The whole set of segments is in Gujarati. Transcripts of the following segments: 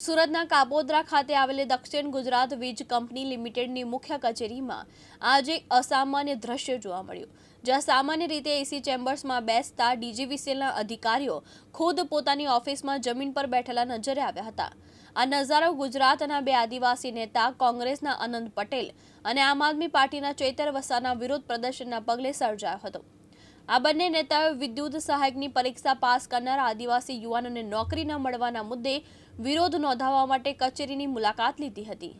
સુરતના કાબોદરા ખાતે આવેલી દક્ષિણ ગુજરાત વીજ કંપની લિમિટેડની મુખ્ય કચેરીમાં આજે અસામાન્ય દ્રશ્ય જોવા મળ્યું. જ્યાં સામાન્ય રીતે એસી ચેમ્બર્સમાં બેસતા ડીજીવીસીએલના અધિકારીઓ ખુદ પોતાની ઓફિસમાં જમીન પર બેઠેલા નજરે આવ્યા હતા. આ નજારો ગુજરાતના બે આદિવાસી નેતા, કોંગ્રેસના આનંદ પટેલ અને આમ આદમી પાર્ટીના ચૈતર વસાના વિરોધ પ્રદર્શનના પગલે સર્જાયો હતો. આ બંને નેતાઓએ વિદ્યુત સહાયકની પરીક્ષા પાસ કરનાર આદિવાસી યુવાનોને નોકરી ન મળવાના મુદ્દે વિરોધ નોંધાવવા માટે કચેરીની મુલાકાત લીધી હતી.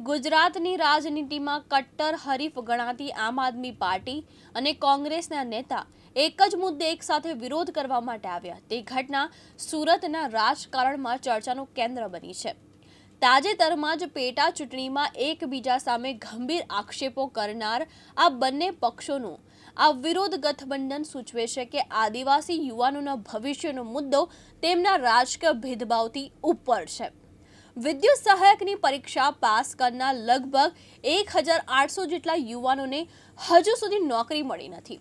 ગુજરાતની રાજનીતિમાં કટ્ટર હરીફ ગણાતી આમ આદમી પાર્ટી અને કોંગ્રેસના નેતા એક જ મુદ્દે એક સાથે વિરોધ કરવા માટે આવ્યા. તે ઘટના સુરતના રાજકારણમાં ચર્ચાનું કેન્દ્ર બની છે. તાજેતરમાં જ પેટા ચૂંટણીમાં એકબીજા સામે ગંભીર આક્ષેપો કરનાર આ બંને પક્ષોનું આ વિરોધ ગઠબંધન સૂચવે છે કે આદિવાસી યુવાનોના ભવિષ્યનો મુદ્દો તેમના રાજકીય ભેદભાવથી ઉપર છે. વિદ્યુત સહાયકની પરીક્ષા પાસ કરનાર લગભગ એક હજાર આઠસો જેટલા યુવાનોને હજુ સુધી નોકરી મળી નથી.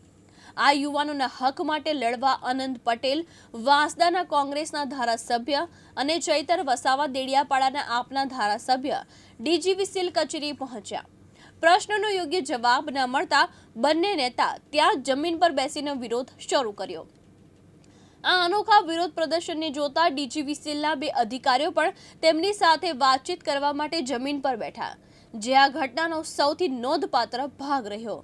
આ યુવાનોના હક માટે લડવા અનંત પટેલ, વાંસદાના કોંગ્રેસના ધારાસભ્ય અને ચૈતર વસાવા દેડિયાપાડાના આપના ધારાસભ્ય ડીજીવીસીએલ કચેરી પહોંચ્યા. પ્રશ્નનો યોગ્ય જવાબ ન મળતા બંને નેતા ત્યાં જમીન પર બેસીને વિરોધ શરૂ કર્યો. આ અનોખા વિરોધ પ્રદર્શનને જોતા ડીજીવીસીએલના બે અધિકારીઓ પણ તેમની સાથે વાતચીત કરવા માટે જમીન પર બેઠા, જે આ ઘટનાનો સૌથી નોંધપાત્ર ભાગ રહ્યો.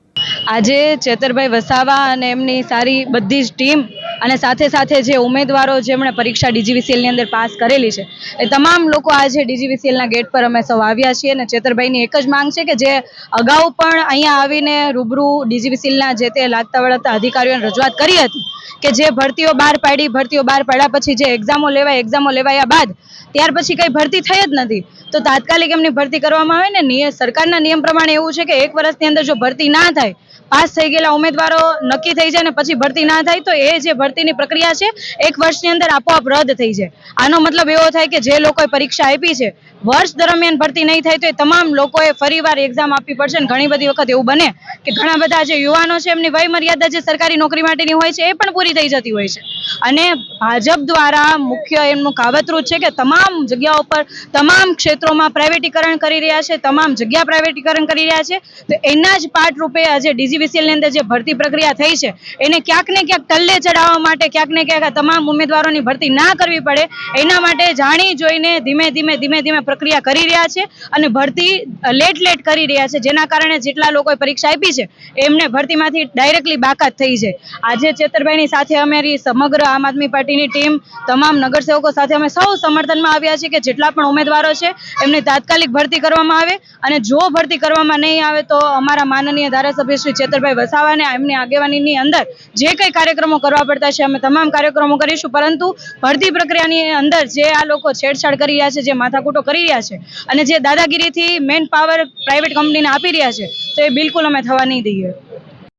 આજે ચેતરભાઈ વસાવા અને એમની સારી બધી જ ટીમ અને સાથે સાથે જે ઉમેદવારો જેમણે પરીક્ષા ડીજીવીસીએલની અંદર પાસ કરેલી છે, એ તમામ લોકો આજે ડીજીવીસીએલના ગેટ પર અમે સૌ આવ્યા છીએ અને ચેતરભાઈની એક જ માંગ છે કે જે અગાઉ પણ અહીંયા આવીને રૂબરૂ ડીજીવીસીએલના જે તે લાગતા વળગતા અધિકારીઓને રજૂઆત કરી હતી કે જે ભરતીઓ બહાર પાડી, ભરતીઓ બહાર પાડ્યા પછી જે એક્ઝામો લેવાય એક્ઝામો લેવાયા બાદ ત્યાર પછી કંઈ ભરતી થઈ જ નથી. તો તાત્કાલિક એમની ભરતી કરવામાં આવે ને સરકારના નિયમ પ્રમાણે એવું છે કે એક વર્ષની અંદર જો ભરતી ના થાય પાસ થઈ ગયેલા ઉમેદવારો નક્કી થઈ જાય ને પછી ભરતી ના થાય તો એ જે ભરતીની પ્રક્રિયા છે, એક વર્ષની અંદર આપોઆપ રદ થઈ જાય આનો મતલબ એવો થાય કે જે લોકોએ પરીક્ષા આપી છે, વર્ષ દરમિયાન ભરતી નહીં થાય તો એ તમામ લોકોએ ફરીવાર એક્ઝામ આપવી પડશે ને ઘણી બધી વખત એવું બને કે ઘણા બધા જે યુવાનો છે, એમની વય મર્યાદા જે સરકારી નોકરી માટેની હોય છે, એ પણ પૂરી થઈ જતી હોય છે. અને ભાજપ દ્વારા મુખ્ય એમનું કાવતરું છે કે તમામ જગ્યાઓ પર તમામ ક્ષેત્રોમાં પ્રાઇવેટીકરણ કરી રહ્યા છે, તમામ જગ્યા પ્રાઇવેટીકરણ કરી રહ્યા છે. તો એના જ પાઠ રૂપે આજે ડીજીવીસીએલની અંદર જે ભરતી પ્રક્રિયા થઈ છે, એને ક્યાંક ને ક્યાંક ટલ્લે ચડાવવા માટે, ક્યાંક ને ક્યાંક તમામ ઉમેદવારોની ભરતી ના કરવી પડે, એના માટે જાણી જોઈને ધીમે ધીમે ધીમે ધીમે પ્રક્રિયા કરી રહ્યા છે અને ભરતી લેટ લેટ કરી રહ્યા છે. જેના કારણે જેટલા લોકોએ પરીક્ષા આપી છે, એમને ભરતીમાંથી ડાયરેક્ટલી બાકાત થઈ છે. આજે ચેતરભાઈની સાથે અમારી સમગ્ર આમ આદમી પાર્ટીની ટીમ, તમામ નગરસેવકો સાથે અમે સૌ સમર્થનમાં આવ્યા છીએ કે જેટલા પણ ઉમેદવારો છે, એમની તાત્કાલિક ભરતી કરવામાં આવે અને જો ભરતી કરવામાં નહીં આવે તો અમારા માનનીય ધારાસભ્ય શ્રી ચેતરભાઈ વસાવાને એમની આગેવાનીની અંદર જે કંઈ કાર્યક્રમો કરવા પડતા છે, અમે તમામ કાર્યક્રમો કરીશું. પરંતુ ભરતી પ્રક્રિયાની અંદર જે આ લોકો છેડછાડ કરી રહ્યા છે, જે માથાકૂટો કરી રહ્યા છે અને જે દાદાગીરીથી મેન પાવર પ્રાઇવેટ કંપનીને આપી રહ્યા છે, તો એ બિલકુલ અમે થવા નહીં દઈએ.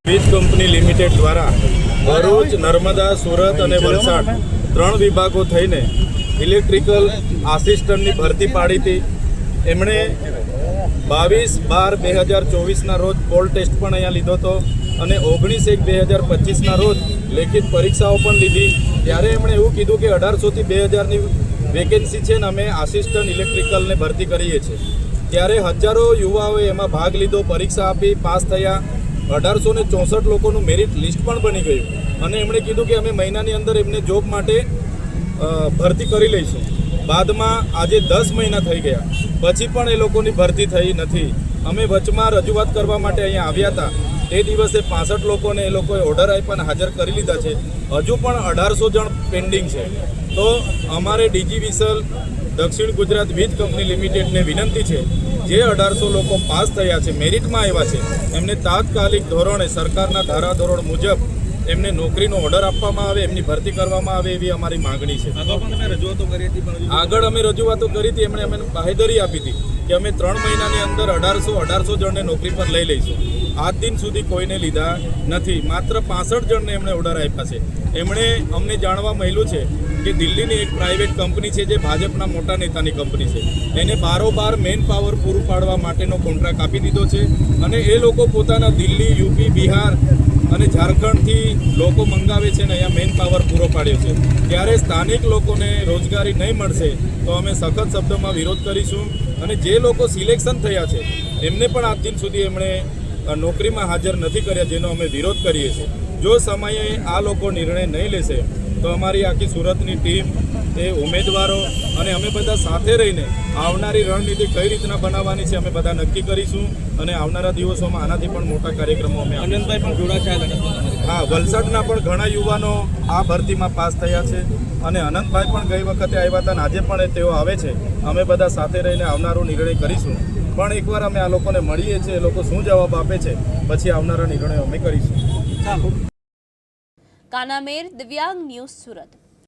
વીજ કંપની લિમિટેડ દ્વારા ભરૂચ નર્મદા સુરત અને વલસાડ ત્રણ વિભાગો થઈને ઇલેક્ટ્રિકલ આસિસ્ટન્ટની ભરતી પાડી હતી. એમણે બાવીસ બાર બે હજાર ચોવીસના રોજ પોલ ટેસ્ટ પણ અહીંયા લીધો હતો અને ઓગણીસ એક બે હજાર પચીસના રોજ લેખિત પરીક્ષાઓ પણ લીધી. ત્યારે એમણે એવું કીધું કે અઢારસોથી બે હજારની વેકેન્સી છે ને અમે આસિસ્ટન્ટ ઇલેક્ટ્રિકલને ભરતી કરીએ છીએ. ત્યારે હજારો યુવાઓએ એમાં ભાગ લીધો પરીક્ષા આપી પાસ થયા. અઢારસો ને ચોસઠ લોકોનું મેરિટ લિસ્ટ પણ બની ગયું. અને એમણે કીધું કે અમે મહિનાની અંદર એમને જોબ માટે ભરતી કરી લઈશું. બાદમાં આજે દસ મહિના થઈ ગયા. પછી પણ એ લોકોની ભરતી થઈ નથી. અમે વચમાં રજૂઆત કરવા માટે અહીંયા આવ્યા હતા. તે દિવસે પાસઠ લોકોને એ લોકોએ ઓર્ડર આપ્યા હાજર કરી લીધા છે. હજુ પણ અઢારસો જણ પેન્ડિંગ છે. તો અમારે ડીજી વિસલ, દક્ષિણ ગુજરાત વીજ કંપની લિમિટેડને વિનંતી છે જે અઢારસો લોકો પાસ થયા છે મેરિટમાં આવ્યા છે એમને તાત્કાલિક ધોરણે સરકારના ધારાધોરણ મુજબ એમને નોકરીનો ઓર્ડર આપવામાં આવે એમની ભરતી કરવામાં આવે એવી અમારી માંગણી છે. આગળ અમે રજૂઆતો કરી હતી એમણે અમે બાહેધરી આપી હતી કે અમે ત્રણ મહિનાની અંદર અઢારસો અઢારસો જણને નોકરી પર લઈ લઈશું. આજ દિન સુધી કોઈને લીધા નથી. માત્ર પાસઠ જણને એમણે ઓર્ડર આપ્યા છે. એમણે અમને જાણવા મળ્યું છે કે દિલ્હીની એક પ્રાઇવેટ કંપની છે જે ભાજપના મોટા નેતાની કંપની છે. એને બારોબાર મેન પાવર પૂરું પાડવા માટેનો કોન્ટ્રાક્ટ આપી દીધો છે અને એ લોકો પોતાના દિલ્હી યુપી બિહાર અને ઝારખંડથી લોકો મંગાવે છે ને અહીંયા મેન પાવર પૂરો પાડ્યો છે. ત્યારે સ્થાનિક લોકોને રોજગારી નહીં મળશે તો અમે સખત શબ્દોમાં વિરોધ કરીશું અને જે લોકો સિલેક્શન થયા છે, એમને પણ આજ દિન સુધી એમણે નોકરીમાં હાજર નથી કર્યા જેનો અમે વિરોધ કરીએ છીએ. જો સમયે આ લોકો નિર્ણય નહીં લેશે તો અમારી આખી સુરતની ટીમ એ ઉમેદવારો અને અમે બધા સાથે રહીને આવનારી રણનીતિ કઈ રીતના બનાવવાની છે અમે બધા નક્કી કરીશું અને આવનારા દિવસોમાં આનાથી પણ મોટા કાર્યક્રમો અમે આનંદભાઈ પણ જોડાયા હા વલસાડના પણ ઘણા યુવાનો આ ભરતીમાં પાસ થયા છે અને અનંતભાઈ પણ ગઈ વખતે આવ્યા હતા અને આજે પણ તેઓ આવે છે. અમે બધા સાથે રહીને આવનારો નિર્ણય કરીશું. પણ એકવાર અમે આ લોકોને મળીએ છીએ, એ લોકો શું જવાબ આપે છે, પછી આવનારા નિર્ણયો અમે કરીશું. કાનામેર દિવ્યાંગ ન્યૂઝ સુરત.